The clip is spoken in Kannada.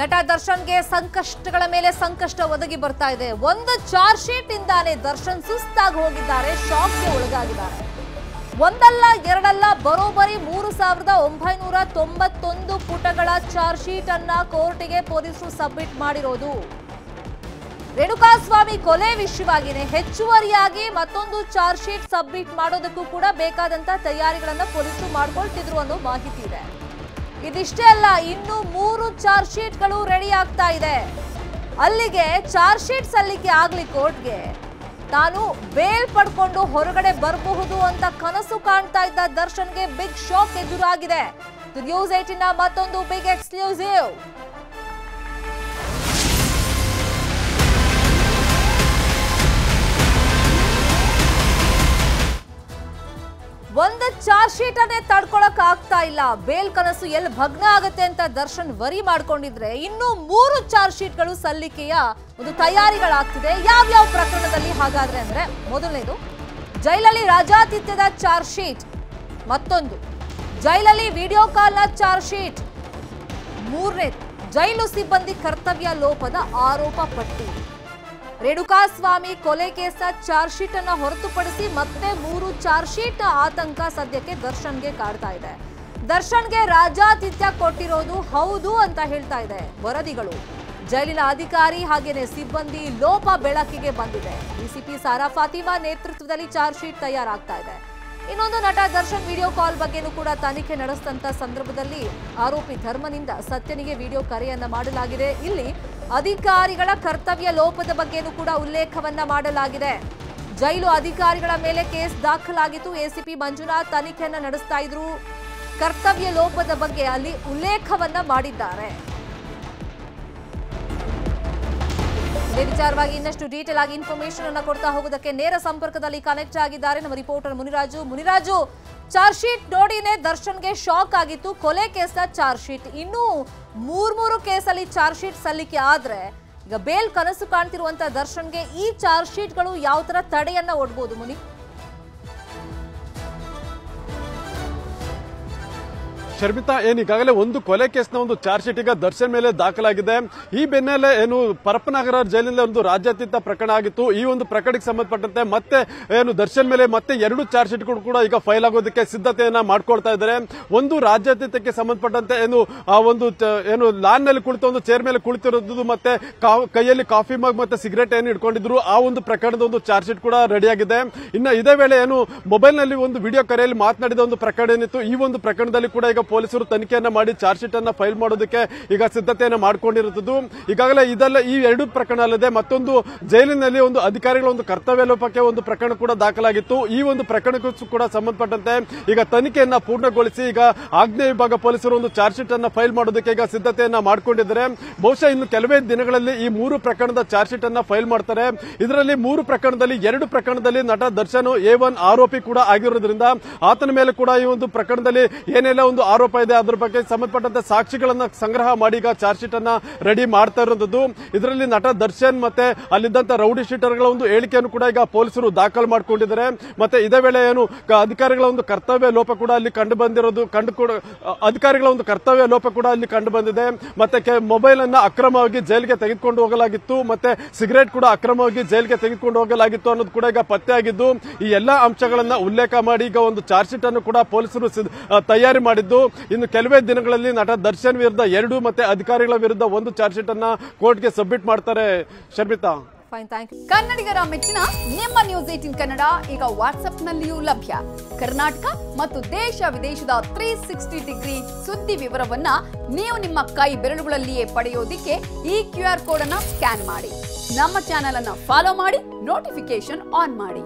ನಟ ದರ್ಶನ್ಗೆ ಸಂಕಷ್ಟಗಳ ಮೇಲೆ ಸಂಕಷ್ಟ ಒದಗಿ ಬರ್ತಾ ಇದೆ. ಒಂದು ಚಾರ್ಜ್ ಶೀಟ್ ಇಂದಾನೆ ದರ್ಶನ್ ಸುಸ್ತಾಗಿ ಹೋಗಿದ್ದಾರೆ, ಶಾಕ್ಗೆ ಒಳಗಾಗಿದ್ದಾರೆ. ಒಂದಲ್ಲ, ಎರಡಲ್ಲ, ಬರೋಬರಿ ಮೂರು ಸಾವಿರದ ಒಂಬೈನೂರ ತೊಂಬತ್ತೊಂದು ಪುಟಗಳ ಚಾರ್ಜ್ ಶೀಟ್ ಅನ್ನ ಕೋರ್ಟಿಗೆ ಪೊಲೀಸರು ಸಬ್ಮಿಟ್ ಮಾಡಿರೋದು. ರೇಣುಕಾಸ್ವಾಮಿ ಕೊಲೆ ವಿಷಯವಾಗಿನೇ ಹೆಚ್ಚುವರಿಯಾಗಿ ಮತ್ತೊಂದು ಚಾರ್ಜ್ ಶೀಟ್ ಸಬ್ಮಿಟ್ ಮಾಡೋದಕ್ಕೂ ಕೂಡ ಬೇಕಾದಂತ ತಯಾರಿಗಳನ್ನ ಪೊಲೀಸರು ಮಾಡ್ಕೊಳ್ತಿದ್ರು ಅನ್ನೋ ಮಾಹಿತಿ ಇದೆ. ಇದಿಷ್ಟೇ ಅಲ್ಲ, ಇನ್ನು ಮೂರು ಚಾರ್ಜ್ ಶೀಟ್ಗಳು ರೆಡಿ ಆಗ್ತಾ ಇದೆ. ಅಲ್ಲಿಗೆ ಚಾರ್ಜ್ ಶೀಟ್ ಸಲ್ಲಿಕೆ ಆಗ್ಲಿ ಕೋರ್ಟ್ಗೆ. ತಾನು ಬೇಲ್ ಪಡ್ಕೊಂಡು ಹೊರಗಡೆ ಬರಬಹುದು ಅಂತ ಕನಸು ಕಾಣ್ತಾ ಇದ್ದ ದರ್ಶನ್ಗೆ ಬಿಗ್ ಶಾಕ್ ಎದುರಾಗಿದೆ. ನ್ಯೂಸ್ ಏಟಿನ ಮತ್ತೊಂದು ಬಿಗ್ ಎಕ್ಸ್ಕ್ಲೂಸಿವ್ ಶೀಟ್ ಅನ್ನೇ ತಡ್ಕೊಳಕ್ ಆಗ್ತಾ ಇಲ್ಲ. ಬೇಲ್ ಕನಸು ಎಲ್ಲಿ ಭಗ್ನ ಆಗುತ್ತೆ ಅಂತ ದರ್ಶನ್ ವರಿ ಮಾಡ್ಕೊಂಡಿದ್ರೆ ಇನ್ನು ಮೂರು ಚಾರ್ಜ್ ಶೀಟ್ಗಳು ಸಲ್ಲಿಕೆಯ ಒಂದು ತಯಾರಿಗಳಾಗ್ತಿದೆ. ಯಾವ್ಯಾವ ಪ್ರಕರಣದಲ್ಲಿ ಹಾಗಾದ್ರೆ ಅಂದ್ರೆ ಮೊದಲನೇದು, ಜೈಲಲ್ಲಿ ರಾಜಾತಿಥ್ಯದ ಚಾರ್ಜ್ ಶೀಟ್. ಮತ್ತೊಂದು, ಜೈಲಲ್ಲಿ ವಿಡಿಯೋ ಕಾಲ್ನ ಚಾರ್ಜ್ ಶೀಟ್. ಮೂರನೇದು, ಜೈಲು ಸಿಬ್ಬಂದಿ ಕರ್ತವ್ಯ ಲೋಪದ ಆರೋಪ ಪಟ್ಟಿ. ರೇಣುಕಾಸ್ವಾಮಿ ಕೊಲೆ ಕೇಸ ಚಾರ್ಜ್ ಶೀಟ್ ಅನ್ನ ಹೊರತುಪಡಿಸಿ ಮತ್ತೆ ಮೂರು ಚಾರ್ಜ್ ಶೀಟ್ ಆತಂಕ ಸದ್ಯಕ್ಕೆ ದರ್ಶನ್ಗೆ ಕಾಡ್ತಾ ಇದೆ. ದರ್ಶನ್ಗೆ ರಾಜಾತಿಥ್ಯ ಕೊಟ್ಟಿರೋದು ಹೌದು ಅಂತ ಹೇಳ್ತಾ ಇದೆ ವರದಿಗಳು. ಜೈಲಿನ ಅಧಿಕಾರಿ ಹಾಗೆಯೇ ಸಿಬ್ಬಂದಿ ಲೋಪ ಬೆಳಕಿಗೆ ಬಂದಿದೆ. ಡಿಸಿಪಿ ಸಾರಾ ಫಾತಿಮಾ ನೇತೃತ್ವದಲ್ಲಿ ಚಾರ್ಜ್ ಶೀಟ್ ತಯಾರಾಗ್ತಾ ಇದೆ. ಇನ್ನೊಂದು ನಟ ದರ್ಶನ್ ವಿಡಿಯೋ ಕಾಲ್ ಬಗ್ಗೆನೂ ಕೂಡ ತನಿಖೆ ನಡೆಸಿದಂತ ಸಂದರ್ಭದಲ್ಲಿ ಆರೋಪಿ ಧರ್ಮನಿಂದ ಸತ್ಯನಿಗೆ ವಿಡಿಯೋ ಕರೆಯನ್ನ ಮಾಡಲಾಗಿದೆ. ಇಲ್ಲಿ ಅಧಿಕಾರಿಗಳ ಕರ್ತವ್ಯ ಲೋಪದ ಬಗ್ಗೆನೂ ಕೂಡ ಉಲ್ಲೇಖವನ್ನ ಮಾಡಲಾಗಿದೆ. ಜೈಲು ಅಧಿಕಾರಿಗಳ ಮೇಲೆ ಕೇಸ್ ದಾಖಲಾಗಿತ್ತು. ಎಸಿಪಿ ಮಂಜುನಾಥ್ ತನಿಖೆಯನ್ನ ನಡೆಸ್ತಾ ಇದ್ರು. ಕರ್ತವ್ಯ ಲೋಪದ ಬಗ್ಗೆ ಅಲ್ಲಿ ಉಲ್ಲೇಖವನ್ನ ಮಾಡಿದ್ದಾರೆ. ಇದೇ ವಿಚಾರವಾಗಿ ಇನ್ನಷ್ಟು ಡೀಟೇಲ್ ಆಗಿ ಇನ್ಫಾರ್ಮೇಶನ್ ಅನ್ನು ಕೊಡ್ತಾ ಹೋಗೋದಕ್ಕೆ ನೇರ ಸಂಪರ್ಕದಲ್ಲಿ ಕನೆಕ್ಟ್ ಆಗಿದ್ದಾರೆ ನಮ್ಮ reporter Muniraju. Muniraju charge sheet ನೋಡಿನೇ ದರ್ಶನ್ಗೆ ಶಾಕ್ ಆಗಿತ್ತು. ಕೊಲೆ ಕೇಸ್ನ ಚಾರ್ಜ್ ಶೀಟ್ ಇನ್ನೂ ಮೂರ್ ಮೂರು ಕೇಸಲ್ಲಿ ಚಾರ್ಜ್ ಶೀಟ್ ಸಲ್ಲಿಕೆ ಆದ್ರೆ ಈಗ ಬೇಲ್ ಕನಸು ಕಾಣ್ತಿರುವಂತಹ ದರ್ಶನ್ಗೆ ಈ ಚಾರ್ಜ್ ಶೀಟ್ಗಳು ಯಾವ ತರ ತಡೆಯನ್ನ ಒಡ್ಬೋದು ಮುನಿ? ಶರ್ಮಿತಾ, ಏನು ಈಗಾಗಲೇ ಒಂದು ಕೊಲೆ ಕೇಸ್ನ ಒಂದು ಚಾರ್ಜ್ ಶೀಟ್ ಈಗ ದರ್ಶನ್ ಮೇಲೆ ದಾಖಲಾಗಿದೆ. ಈ ಬೆನ್ನಲ್ಲೇ ಏನು ಪರಪ್ಪನಗರ ಜೈಲಿನಲ್ಲಿ ಒಂದು ರಾಜ್ಯಾತೀತ ಪ್ರಕರಣ ಆಗಿತ್ತು. ಈ ಒಂದು ಪ್ರಕರಣಕ್ಕೆ ಸಂಬಂಧಪಟ್ಟಂತೆ ಮತ್ತೆ ಏನು ದರ್ಶನ್ ಮೇಲೆ ಮತ್ತೆ ಎರಡು ಚಾರ್ಜ್ ಶೀಟ್ ಕೂಡ ಈಗ ಫೈಲ್ ಆಗೋದಕ್ಕೆ ಸಿದ್ಧತೆಯನ್ನ ಮಾಡ್ಕೊಳ್ತಾ ಇದ್ದಾರೆ. ಒಂದು ರಾಜ್ಯಾತೀತಕ್ಕೆ ಸಂಬಂಧಪಟ್ಟಂತೆ ಏನು, ಆ ಒಂದು ಏನು ಲಾನ್ನಲ್ಲಿ ಕುಳಿತ ಒಂದು ಚೇರ್ ಮೇಲೆ ಕುಳಿತಿರೋದು ಮತ್ತೆ ಕೈಯಲ್ಲಿ ಕಾಫಿ ಮಗ್ ಮತ್ತೆ ಸಿಗರೇಟ್ ಏನು ಇಟ್ಕೊಂಡಿದ್ರು. ಆ ಒಂದು ಪ್ರಕರಣದ ಒಂದು ಚಾರ್ಜ್ ಶೀಟ್ ಕೂಡ ರೆಡಿ ಆಗಿದೆ. ಇನ್ನ ಇದೇ ವೇಳೆ ಏನು ಮೊಬೈಲ್ನಲ್ಲಿ ಒಂದು ವಿಡಿಯೋ ಕರೆಯಲ್ಲಿ ಮಾತನಾಡಿದ ಒಂದು ಪ್ರಕರಣ ಏನಿತ್ತು. ಈ ಒಂದು ಪ್ರಕರಣದಲ್ಲಿ ಕೂಡ ಈಗ ಪೊಲೀಸರು ತನಿಖೆಯನ್ನು ಮಾಡಿ ಚಾರ್ಜ್ ಶೀಟ್ ಅನ್ನ ಫೈಲ್ ಮಾಡೋದಕ್ಕೆ ಈಗ ಸಿದ್ಧತೆಯನ್ನು ಮಾಡಿಕೊಂಡಿರುತ್ತದ್ದು. ಈಗಾಗಲೇ ಇದೆಲ್ಲ ಈ ಎರಡು ಪ್ರಕರಣ ಅಲ್ಲದೆ ಮತ್ತೊಂದು ಜೈಲಿನಲ್ಲಿ ಒಂದು ಅಧಿಕಾರಿಗಳ ಒಂದು ಕರ್ತವ್ಯ ಲೋಪಕ್ಕೆ ಒಂದು ಪ್ರಕರಣ ಕೂಡ ದಾಖಲಾಗಿತ್ತು. ಈ ಒಂದು ಪ್ರಕರಣಕ್ಕೂ ಕೂಡ ಸಂಬಂಧಪಟ್ಟಂತೆ ಈಗ ತನಿಖೆಯನ್ನ ಪೂರ್ಣಗೊಳಿಸಿ ಈಗ ಆಗ್ನೇಯ ವಿಭಾಗ ಪೊಲೀಸರು ಒಂದು ಚಾರ್ಜ್ ಶೀಟ್ ಅನ್ನ ಫೈಲ್ ಮಾಡೋದಕ್ಕೆ ಈಗ ಸಿದ್ಧತೆಯನ್ನ ಮಾಡ್ಕೊಂಡಿದ್ದಾರೆ. ಬಹುಶಃ ಇನ್ನು ಕೆಲವೇ ದಿನಗಳಲ್ಲಿ ಈ ಮೂರು ಪ್ರಕರಣದ ಚಾರ್ಜ್ ಶೀಟ್ ಅನ್ನ ಫೈಲ್ ಮಾಡ್ತಾರೆ. ಇದರಲ್ಲಿ ಮೂರು ಪ್ರಕರಣದಲ್ಲಿ ಎರಡು ಪ್ರಕರಣದಲ್ಲಿ ನಟ ದರ್ಶನ್ ಎ ಒನ್ ಆರೋಪಿ ಕೂಡ ಆಗಿರೋದ್ರಿಂದ ಆತನ ಮೇಲೆ ಕೂಡ ಈ ಒಂದು ಪ್ರಕರಣದಲ್ಲಿ ಏನೆಲ್ಲ ಒಂದು ಆರೋಪ ಇದೆ. ಅದರ ಬಗ್ಗೆ ಸಂಬಂಧಪಟ್ಟಂತೆ ಸಾಕ್ಷಿಗಳನ್ನ ಸಂಗ್ರಹ ಮಾಡಿ ಈಗ ಚಾರ್ಜ್ ಶೀಟ್ ಅನ್ನ ರೆಡಿ ಮಾಡ್ತಾ ಇರುವಂತದ್ದು ಇದರಲ್ಲಿ ನಟ ದರ್ಶನ್ ಮತ್ತೆ ಅಲ್ಲಿದ್ದಂತ ರೌಡಿ ಶೀಟರ್ಗಳ ಒಂದು ಹೇಳಿಕೆಯನ್ನು ಕೂಡ ಈಗ ಪೊಲೀಸರು ದಾಖಲು ಮಾಡಿಕೊಂಡಿದ್ದಾರೆ. ಮತ್ತೆ ಇದೇ ವೇಳೆ ಏನು ಅಧಿಕಾರಿಗಳ ಒಂದು ಕರ್ತವ್ಯ ಲೋಪ ಕೂಡ ಅಲ್ಲಿ ಕಂಡು ಬಂದಿರೋದು, ಕಂಡು ಕೂಡ ಅಧಿಕಾರಿಗಳ ಒಂದು ಕರ್ತವ್ಯ ಲೋಪ ಕೂಡ ಅಲ್ಲಿ ಕಂಡು ಬಂದಿದೆ. ಮತ್ತೆ ಮೊಬೈಲ್ ಅನ್ನ ಅಕ್ರಮವಾಗಿ ಜೈಲಿಗೆ ತೆಗೆದುಕೊಂಡು ಹೋಗಲಾಗಿತ್ತು. ಮತ್ತೆ ಸಿಗರೇಟ್ ಕೂಡ ಅಕ್ರಮವಾಗಿ ಜೈಲಿಗೆ ತೆಗೆದುಕೊಂಡು ಹೋಗಲಾಗಿತ್ತು ಅನ್ನೋದು ಕೂಡ ಈಗ ಪತ್ತೆಯಾಗಿದ್ದು ಈ ಎಲ್ಲಾ ಅಂಶಗಳನ್ನ ಉಲ್ಲೇಖ ಮಾಡಿ ಈಗ ಒಂದು ಚಾರ್ಜ್ ಶೀಟ್ ಅನ್ನು ಕೂಡ ಪೊಲೀಸರು ತಯಾರಿ ಮಾಡಿದ್ದು. ಇನ್ನು ಕೆಲವೇ ದಿನಗಳಲ್ಲಿ ನಟ ದರ್ಶನ್ ವಿರುದ್ಧ ಎರಡು ಮತ್ತೆ ಅಧಿಕಾರಿಗಳ ವಿರುದ್ಧ ಒಂದು ಚಾರ್ಜ್ ಶೀಟ್ ಅನ್ನ ಕೋರ್ಟ್ಗೆ ಸಬ್ಮಿಟ್ ಮಾಡ್ತಾರೆ ಶರ್ಮಿತಾ. ಕನ್ನಡಿಗರ ಮೆಚ್ಚಿನ ನಿಮ್ಮ ನ್ಯೂಸ್ ಏಟಿನ್ ಕನ್ನಡ ಈಗ ವಾಟ್ಸ್ಆಪ್ನಲ್ಲಿಯೂ ಲಭ್ಯ. ಕರ್ನಾಟಕ ಮತ್ತು ದೇಶ ವಿದೇಶದ ತ್ರೀ ಸಿಕ್ಸ್ಟಿ ಡಿಗ್ರಿ ಸುದ್ದಿ ವಿವರವನ್ನ ನೀವು ನಿಮ್ಮ ಕೈ ಬೆರಳುಗಳಲ್ಲಿಯೇ ಪಡೆಯೋದಿಕ್ಕೆ ಈ ಕ್ಯೂ ಆರ್ ಕೋಡ್ ಅನ್ನ ಸ್ಕ್ಯಾನ್ ಮಾಡಿ. ನಮ್ಮ ಚಾನೆಲ್ ಅನ್ನ ಫಾಲೋ ಮಾಡಿ ನೋಟಿಫಿಕೇಶನ್ ಆನ್ ಮಾಡಿ.